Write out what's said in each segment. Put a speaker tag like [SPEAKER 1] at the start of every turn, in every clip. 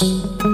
[SPEAKER 1] 一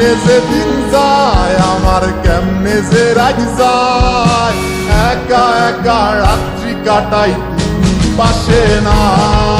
[SPEAKER 1] কেমনে দিন যায় আমার কেমনে যে রাগ যায়। একা একা রাত্রি কাটাই পাশে নাই।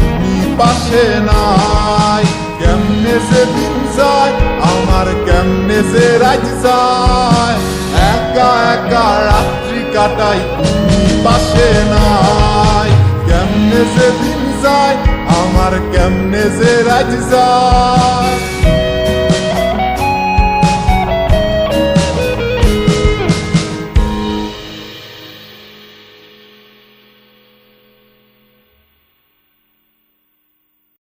[SPEAKER 1] পাশে নাই। কেমনে যে দিন যায়? আমার কেমনে যে রাজ যায়? একা একা রাত্রি কাটাই, তুমি পাশে নাই। কেমনে যে দিন যায়? আমার কেমনে যে রাজ